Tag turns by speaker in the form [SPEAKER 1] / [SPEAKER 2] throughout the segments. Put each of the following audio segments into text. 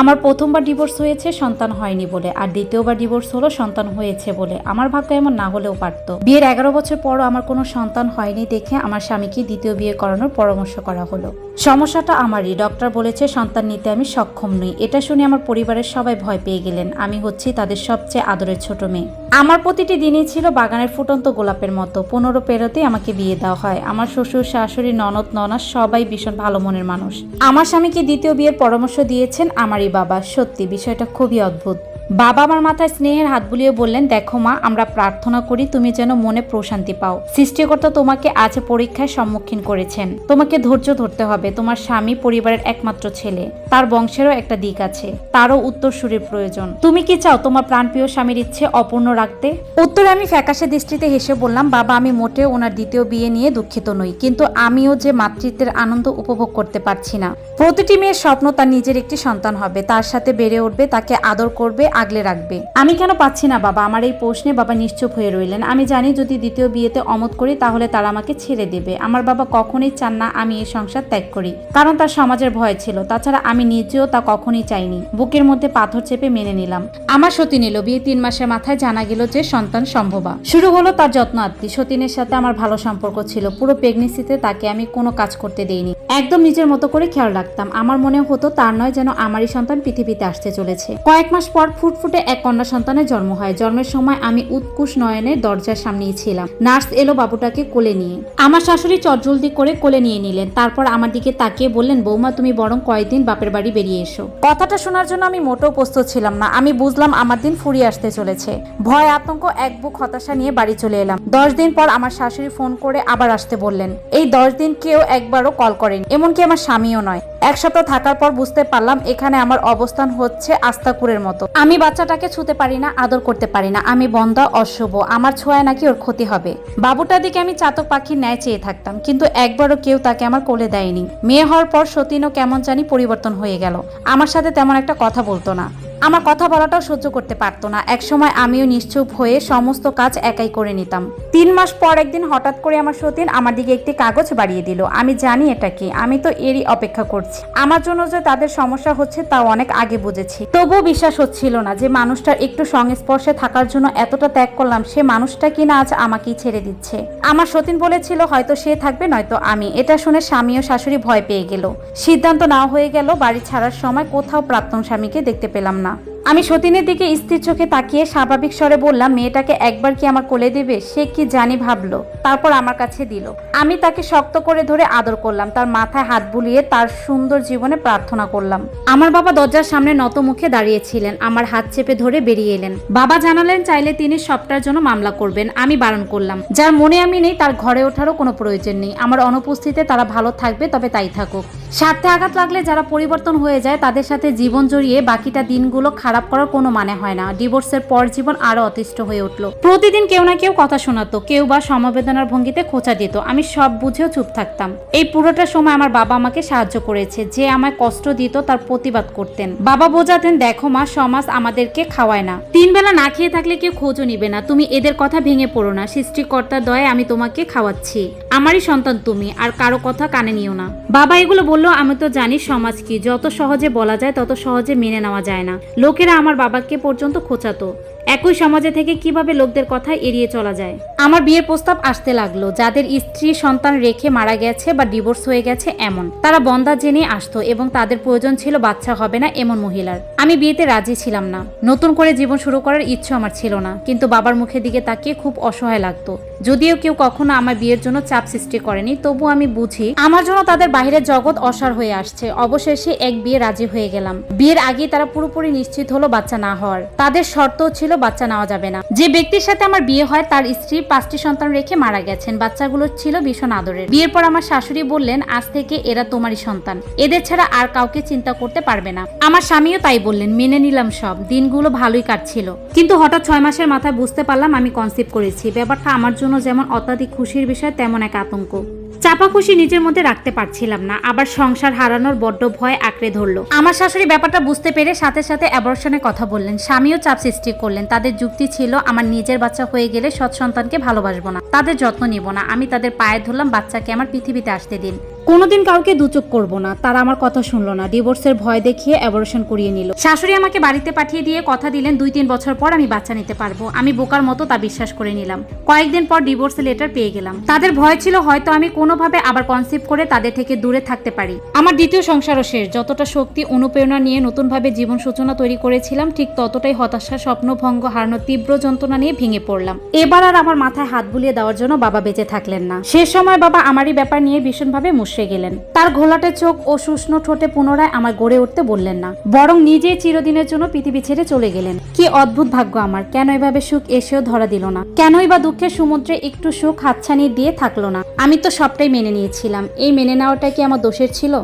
[SPEAKER 1] আমার প্রথমবার ডিভোর্স হয়েছে, সন্তান হয়নি বলে। আর দ্বিতীয়বার ডিভোর্স হলো, সন্তান হয়েছে বলে। আমার ভাগ্য এমন না হলেও পারতো। বিয়ের এগারো বছর পরও আমার কোনো সন্তান হয়নি দেখে আমার স্বামীকে দ্বিতীয় বিয়ে করানোর পরামর্শ করা হলো। সমস্যাটা আমারই। ডক্টর বলেছে, সন্তান নিতে আমি সক্ষম নই। এটা শুনে আমার পরিবারের সবাই ভয় পেয়ে গেলেন। আমি হচ্ছি তাদের সবচেয়ে আদরের ছোট মেয়ে। আমার প্রতিটি দিনই ছিল বাগানের ফুটন্ত গোলাপের মতো। পনেরো পেরোতেই আমাকে বিয়ে দেওয়া হয়। আমার শ্বশুর, শাশুড়ি, ননদ ননাস সবাই ভীষণ ভালো মনের মানুষ। আমার স্বামীকে দ্বিতীয় বিয়ের পরামর্শ দিয়েছেন আমারই বাবা। সত্যি, বিষয়টা খুবই অদ্ভুত। বাবা আমার মাথায় স্নেহের হাত বুলিয়ে বললেন, দেখো মা, আমরা প্রার্থনা করি তুমি যেন মনে প্রশান্তি পাও। সৃষ্টিকর্তা তোমাকে আজ পরীক্ষায় সম্মুখীন করেছেন। তোমাকে ধৈর্য ধরতে হবে। তোমার স্বামী পরিবারের একমাত্র ছেলে। তার বংশেরও একটা দিক আছে। তারও উত্তরসূরির প্রয়োজন। তুমি কি চাও তোমার প্রাণপ্রিয় স্বামীর ইচ্ছে অপূর্ণ রাখতে? উত্তরে আমি ফ্যাকাশে দৃষ্টিতে হেসে বললাম, বাবা, আমি মোটেও ওনার দ্বিতীয় বিয়ে নিয়ে দুঃখিত নই। কিন্তু আমিও যে মাতৃত্বের আনন্দ উপভোগ করতে পারছি না। প্রতিটি মেয়ের স্বপ্ন তার নিজের একটি সন্তান হবে। তার সাথে বেড়ে উঠবে, তাকে আদর করবে আগলে রাখবে। আমি কেন পাচ্ছি না, বাবা? আমার এই প্রশ্নে বাবা নিশ্চুপ হয়ে রইলেন। আমি জানি যদি দ্বিতীয় বিয়েতে অমত করি, তাহলে তারা আমাকে ছেড়ে দেবে। আমার বাবা কখনোই চান না আমি এই সংসার ত্যাগ করি। কারণ তার সমাজের ভয় ছিল। তাছাড়া আমি নিজেও তা কখনোই চাইনি। বুকের মধ্যে পাথর চেপে মেনে নিলাম। আমার সতী নিল। বিয়ে তিন মাসের মাথায় জানা গেল যে সন্তান সম্ভবা। শুরু হলো তার যত্ন আত্মি সতীনের সাথে আমার ভালো সম্পর্ক ছিল। পুরো প্রেগনেন্সিতে তাকে আমি কোনো কাজ করতে দেইনি। একদম নিজের মতো করে খেয়াল রাখতাম। আমার মনে হতো তার নয় যেন আমারই সন্তান পৃথিবীতে আসতে চলেছে। কয়েক মাস পর ফুটফুটে এক কন্যা সন্তানের জন্ম হয়। জন্মের সময় আমি উৎকুশ নয়নের দরজার সামনেই ছিলাম। নার্স এলো বাবুটাকে কোলে নিয়ে। আমার শাশুড়ি চটজলদি করে কোলে নিয়ে নিলেন। তারপর আমার দিকে তাকিয়ে বললেন, বৌমা, তুমি বরং কয়েকদিন বাপের বাড়ি বেরিয়ে এসো। কথাটা শোনার জন্য আমি মোটেও প্রস্তুত ছিলাম না। আমি বুঝলাম আমার দিন ফুরিয়ে আসতে চলেছে। ভয় আতঙ্ক, এক বুক হতাশা নিয়ে বাড়ি চলে এলাম। দশ দিন পর আমার শাশুড়ি ফোন করে আবার আসতে বললেন। এই দশ দিন কেউ একবারও কল করেনি। এমনকি আমার স্বামীও নয়। এক সপ্তাহ থাকার পর বুঝতে পারলাম এখানে আমার অবস্থান হচ্ছে আস্তাকুরের মতো। আমি বাচ্চাটাকে ছুতে পারি না, আদর করতে পারি না। আমি বন্ধা অশুভ। আমার ছোঁয়ায় নাকি ওর ক্ষতি হবে। বাবুটার দিকে আমি চাতক পাখির ন্যায় চেয়ে থাকতাম, কিন্তু একবারও কেউ তাকে আমার কোলে দেয়নি। মেয়ে হওয়ার পর সতীনও কেমন জানি পরিবর্তন হয়ে গেল। আমার সাথে তেমন একটা কথা বলতো না। আমার কথা বলাটাও সহ্য করতে পারতো না। একসময় আমিও নিশ্চুপ হয়ে সমস্ত কাজ একাই করে নিতাম। তিন মাস পর একদিন হঠাৎ করে আমার সতীন আমার দিকে একটি কাগজ বাড়িয়ে দিল। আমি জানি এটা কি, আমি তো এরই অপেক্ষা করছি। আমার জন্য যে তাদের সমস্যা হচ্ছে তাও অনেক আগে বুঝেছি। তবুও বিশ্বাস হচ্ছিল না যে মানুষটার একটু সংস্পর্শে থাকার জন্য এতটা ত্যাগ করলাম, সে মানুষটা কিনা আজ আমাকেই ছেড়ে দিচ্ছে। আমার সতীন বলেছিল হয়তো সে থাকবে, নয়তো আমি। এটা শুনে স্বামী ও শাশুড়ি ভয় পেয়ে গেল। সিদ্ধান্ত নেওয়া হয়ে গেল বাড়ি ছাড়ার সময় কোথাও প্রাক্তন স্বামীকে দেখতে পেলাম না। না আমি সতীনের দিকে স্থির চোখে তাকিয়ে স্বাভাবিক স্বরে বললাম, মেয়েটাকে একবার কি আমার কোলে দেবে? সে কি জানি ভাবলো। তারপর আমার কাছে দিল। আমি তাকে শক্ত করে ধরে আদর করলাম, তার মাথায় হাত বুলিয়ে তার সুন্দর জীবনে প্রার্থনা করলাম। আমার বাবা দরজার সামনে নত মুখে দাঁড়িয়েছিলেন, আমার হাত চেপে ধরে বেরিয়ে এলেন। বাবা জানালেন, চাইলে তিনি সবটার জন্য মামলা করবেন, আমি বারণ করলাম। যার মনে আমি নেই, তার ঘরে ওঠারও কোনো প্রয়োজন নেই। আমার অনুপস্থিতিতে তারা ভালো থাকবে, তবে তাই থাকুক। স্বার্থে আঘাত লাগলে যারা পরিবর্তন হয়ে যায়, তাদের সাথে জীবন জড়িয়ে বাকিটা দিনগুলো খারাপ করার কোনো মানে হয় না। ডিভোর্সের পর জীবন আরও অতিষ্ঠ হয়ে উঠল। প্রতিদিন কেউ না কেউ কথা শোনাতো, কেউ বা সমবেদনার ভঙ্গিতে খোঁচা দিত। আমি সব বুঝেও চুপ থাকতাম। এই পুরোটা সময় আমার বাবা আমাকে সাহায্য করেছে, যে আমায় কষ্ট দিত তার প্রতিবাদ করতেন। বাবা বোঝাতেন, দেখো মা, সমাজ আমাদেরকে খাওয়ায় না। তিন বেলা না খেয়ে থাকলে কেউ খোঁজও নিবে না। তুমি এদের কথা ভেঙে পড়ো না। সৃষ্টিকর্তার দয়ে আমি তোমাকে খাওয়াচ্ছি। আমারই সন্তান তুমি, আর কারও কথা কানে নিও না। বাবা এগুলো বলল, আমি তো জানি সমাজ কি। যত সহজে বলা যায়, তত সহজে মেনে নেওয়া যায় না। লোকেরা আমার বাবাকে পর্যন্ত খোঁচাতো। একই সমাজে থেকে কীভাবে লোকদের কথা এড়িয়ে চলা যায়? আমার বিয়ের প্রস্তাব আসতে লাগল, যাদের স্ত্রী সন্তান রেখে মারা গেছে বা ডিভোর্স হয়ে গেছে এমন। তারা বন্দা জেনে আসতো এবং তাদের প্রয়োজন ছিল বাচ্চা হবে না এমন মহিলার। আমি বিয়েতে রাজি ছিলাম না। নতুন করে জীবন শুরু করার ইচ্ছে আমার ছিল না, কিন্তু বাবার মুখের দিকে তাকিয়ে খুব অসহায় লাগতো। যদিও কেউ কখনো আমার বিয়ের জন্য চাপ সৃষ্টি করেনি, তবু আমি বুঝি, আমার জন্য তাদের বাইরের জগৎ অসার হয়ে আসছে। অবশেষে এক বিয়ে রাজি হয়ে গেলাম। বিয়ের আগে তারা পুরোপুরি নিশ্চিত হলো বাচ্চা না হওয়ার। তাদের শর্তও ছিল বাচ্চা নেওয়া যাবে না। যে ব্যক্তির সাথে আমার বিয়ে হয়, তার স্ত্রী পাঁচটি সন্তান রেখে মারা গেছেন। বাচ্চাগুলো ছিল ভীষণ আদরের। বিয়ের পর আমার শাশুড়ি বললেন, আজ থেকে এরা তোমারই সন্তান। এদের ছাড়া আর কাউকে চিন্তা করতে পারবে না। আমার স্বামীও তাই বললেন, মেনে নিলাম সব। দিনগুলো ভালোই কাটছিল। কিন্তু হঠাৎ ছয় মাসের মাথায় বুঝতে পারলাম আমি কনসিভ করেছি। ব্যাপারটা আমার জন্য যেমন অত্যাধিক খুশির বিষয়, তেমন এক আতঙ্ক। চাপা খুশি নিজের মধ্যে রাখতে পারছিলাম না, আবার সংসার হারানোর বড্ড ভয় আঁকড়ে ধরলো। আমার শাশুড়ি ব্যাপারটা বুঝতে পেরে সাথে সাথে অ্যাবর্শনের কথা বললেন। স্বামীও চাপ সৃষ্টি করলেন। তাদের যুক্তি ছিল, আমার নিজের বাচ্চা হয়ে গেলে সৎ সন্তানকে ভালোবাসবো না। তাদের যত্ন নিব না। আমি তাদের পায়ে ধরলাম, বাচ্চাকে আমার পৃথিবীতে আসতে দিন। কোনোদিন কাউকে দুচোখ করব না। তারা আমার কথা শুনলো না। ডিভোর্সের ভয় দেখিয়ে অ্যাবর্শন করিয়ে নিল। শাশুড়ি আমাকে বাড়িতে পাঠিয়ে দিয়ে কথা দিলেন, দুই তিন বছর পর আমি বাচ্চা নিতে পারব। আমি বোকার মতো তা বিশ্বাস করে নিলাম। কয়েকদিন পর ডিভোর্স লেটার পেয়ে গেলাম। তাদের ভয় ছিল হয়তো আমি কোনোভাবে আবার কনসিভ করে তাদের থেকে দূরে থাকতে পারি। আমার দ্বিতীয় সংসারও শেষ। যতটা শক্তি, অনুপ্রেরণা নিয়ে নতুনভাবে জীবন সূচনা তৈরি করেছিলাম, ঠিক ততটাই হতাশা স্বপ্নভঙ্গ হারানোর তীব্র যন্ত্রণা নিয়ে ভেঙে পড়লাম। এবার আর আমার মাথায় হাত বুলিয়ে দেওয়ার জন্য বাবা বেঁচে থাকলেন না। সে সময় বাবা আমারই ব্যাপার নিয়ে ভীষণভাবে মুশড়ে গেলেন। তার ঘোলাটে চোখ ও শুষ্ণ ঠোঁটে পুনরায় আমার গড়ে উঠতে বললেন না। বরং নিজেই চিরদিনের জন্য পৃথিবী ছেড়ে চলে গেলেন। কি অদ্ভুত ভাগ্য আমার, কেন এভাবে সুখ এসেও ধরা দিল না। কেনই বা দুঃখের সমুদ্রে একটু সুখ হাতছানি দিয়ে থাকল না। আমি তো সবটাই মেনে নিয়েছিলাম। এই মেনে নেওয়াটা কি আমার দোষের ছিল?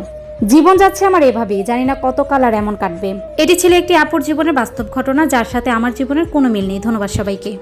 [SPEAKER 1] জীবন যাচ্ছে আমার এভাবেই, জানি না কত কাল আর এমন কাটবে। এটি ছিল একটি আপুর জীবনের বাস্তব ঘটনা, যার সাথে আমার জীবনের কোনো মিল নেই। ধন্যবাদ সবাইকে।